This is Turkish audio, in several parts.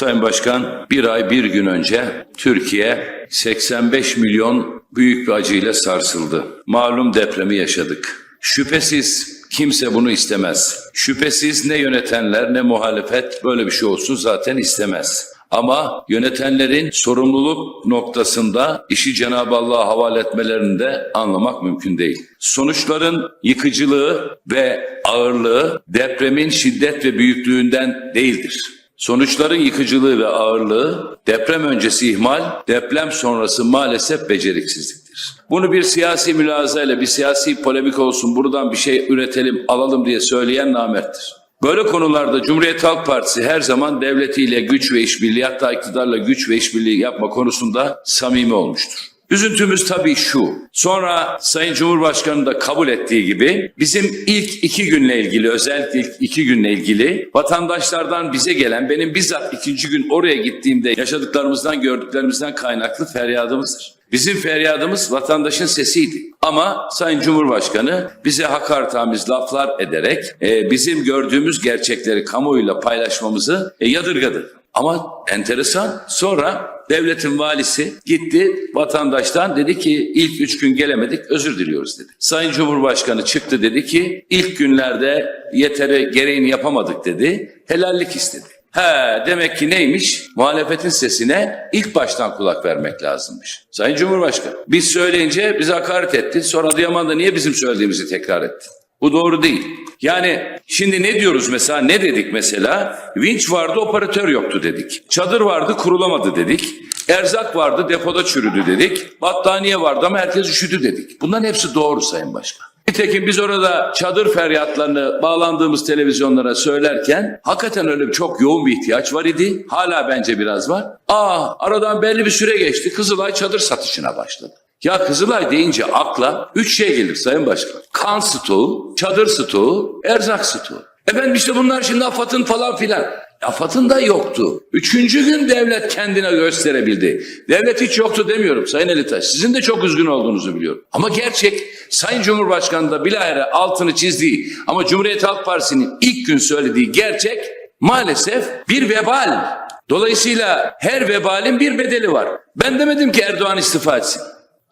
Sayın Başkan, bir ay bir gün önce Türkiye 85 milyon büyük bir acıyla sarsıldı. Malum depremi yaşadık. Şüphesiz kimse bunu istemez. Şüphesiz ne yönetenler ne muhalefet böyle bir şey olsun zaten istemez. Ama yönetenlerin sorumluluk noktasında işi Cenab-ı Allah'a havale etmelerini de anlamak mümkün değil. Sonuçların yıkıcılığı ve ağırlığı depremin şiddet ve büyüklüğünden değildir. Sonuçların yıkıcılığı ve ağırlığı deprem öncesi ihmal, deprem sonrası maalesef beceriksizliktir. Bunu bir siyasi mülazayla, bir siyasi polemik olsun, buradan bir şey üretelim, alalım diye söyleyen namerttir. Böyle konularda Cumhuriyet Halk Partisi her zaman devletiyle güç ve işbirliği hatta iktidarla güç ve işbirliği yapma konusunda samimi olmuştur. Üzüntümüz tabii şu. Sonra Sayın Cumhurbaşkanı da kabul ettiği gibi bizim ilk iki günle ilgili özellikle ilk iki günle ilgili vatandaşlardan bize gelen benim bizzat ikinci gün oraya gittiğimde yaşadıklarımızdan gördüklerimizden kaynaklı feryadımızdır. Bizim feryadımız vatandaşın sesiydi. Ama Sayın Cumhurbaşkanı bize hakaretamiz laflar ederek e, bizim gördüğümüz gerçekleri kamuoyuyla paylaşmamızı e, yadırgadı. Ama enteresan sonra devletin valisi gitti vatandaştan dedi ki ilk üç gün gelemedik özür diliyoruz dedi. Sayın Cumhurbaşkanı çıktı dedi ki ilk günlerde yeteri gereğini yapamadık dedi. Helallik istedi. He demek ki neymiş? Muhalefetin sesine ilk baştan kulak vermek lazımmış. Sayın Cumhurbaşkanı biz söyleyince bize hakaret etti. Sonra Adıyaman'da niye bizim söylediğimizi tekrar etti? Bu doğru değil. Yani şimdi ne diyoruz mesela ne dedik mesela? Vinç vardı operatör yoktu dedik. Çadır vardı kurulamadı dedik. Erzak vardı depoda çürüdü dedik. Battaniye vardı ama herkes üşüdü dedik. Bunların hepsi doğru Sayın Başkan. Nitekim biz orada çadır feryatlarını bağlandığımız televizyonlara söylerken hakikaten öyle çok yoğun bir ihtiyaç var idi. Hala bence biraz var. Aa aradan belli bir süre geçti. Kızılay çadır satışına başladı. Ya Kızılay deyince akla üç şey gelir Sayın Başkan. Kan stoğu, çadır stoğu, erzak stoğu. Efendim işte bunlar şimdi AFAD'ın falan filan. AFAD'ın da yoktu. Üçüncü gün devlet kendine gösterebildi. Devlet hiç yoktu demiyorum Sayın Elitaş. Sizin de çok üzgün olduğunuzu biliyorum. Ama gerçek Sayın Cumhurbaşkanı da bilahare altını çizdiği ama Cumhuriyet Halk Partisi'nin ilk gün söylediği gerçek maalesef bir vebal. Dolayısıyla her vebalin bir bedeli var. Ben demedim ki Erdoğan istifa etsin.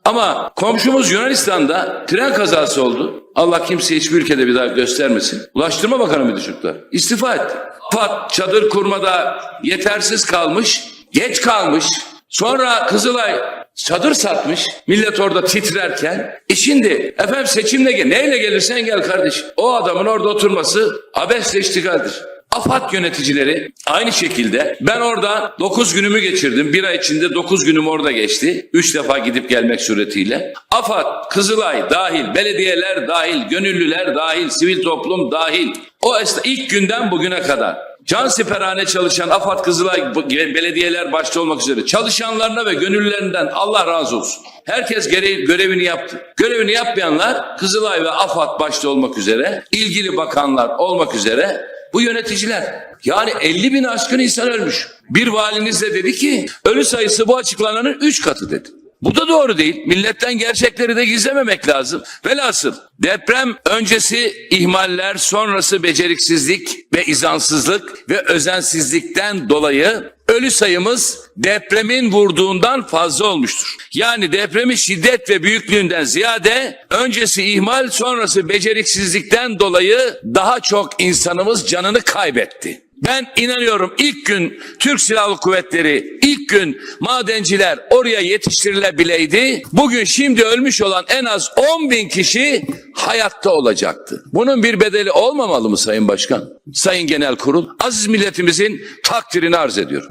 Ama komşumuz Yunanistan'da tren kazası oldu. Allah kimse hiçbir ülkede bir daha göstermesin. Ulaştırma Bakanı mıydı çocuklar? İstifa etti. Fat çadır kurmada yetersiz kalmış, geç kalmış. Sonra Kızılay çadır satmış. Millet orada titrerken. E şimdi efendim seçimle gel. Neyle gelirsen gel kardeş. O adamın orada oturması abesle iştigaldir. AFAD yöneticileri aynı şekilde ben orada 9 günümü geçirdim. Bir ay içinde 9 günüm orada geçti. 3 defa gidip gelmek suretiyle. AFAD, Kızılay dahil, belediyeler dahil, gönüllüler dahil, sivil toplum dahil. O ilk günden bugüne kadar can siperhane çalışan AFAD, Kızılay, belediyeler başta olmak üzere çalışanlarına ve gönüllülerinden Allah razı olsun. Herkes gereği, görevini yaptı. Görevini yapmayanlar Kızılay ve AFAD başta olmak üzere, ilgili bakanlar olmak üzere bu yöneticiler. Yani 50 bin aşkın insan ölmüş. Bir valiniz de dedi ki ölü sayısı bu açıklananın 3 katı dedi. Bu da doğru değil. Milletten gerçekleri de gizlememek lazım. Velhasıl deprem öncesi ihmaller, sonrası beceriksizlik ve izansızlık ve özensizlikten dolayı ölü sayımız depremin vurduğundan fazla olmuştur. Yani depremin şiddet ve büyüklüğünden ziyade öncesi ihmal, sonrası beceriksizlikten dolayı daha çok insanımız canını kaybetti. Ben inanıyorum ilk gün Türk Silahlı Kuvvetleri, ilk gün madenciler oraya yetiştirilebileydi. Bugün şimdi ölmüş olan en az 10 bin kişi hayatta olacaktı. Bunun bir bedeli olmamalı mı Sayın Başkan? Sayın Genel Kurul, aziz milletimizin takdirini arz ediyorum.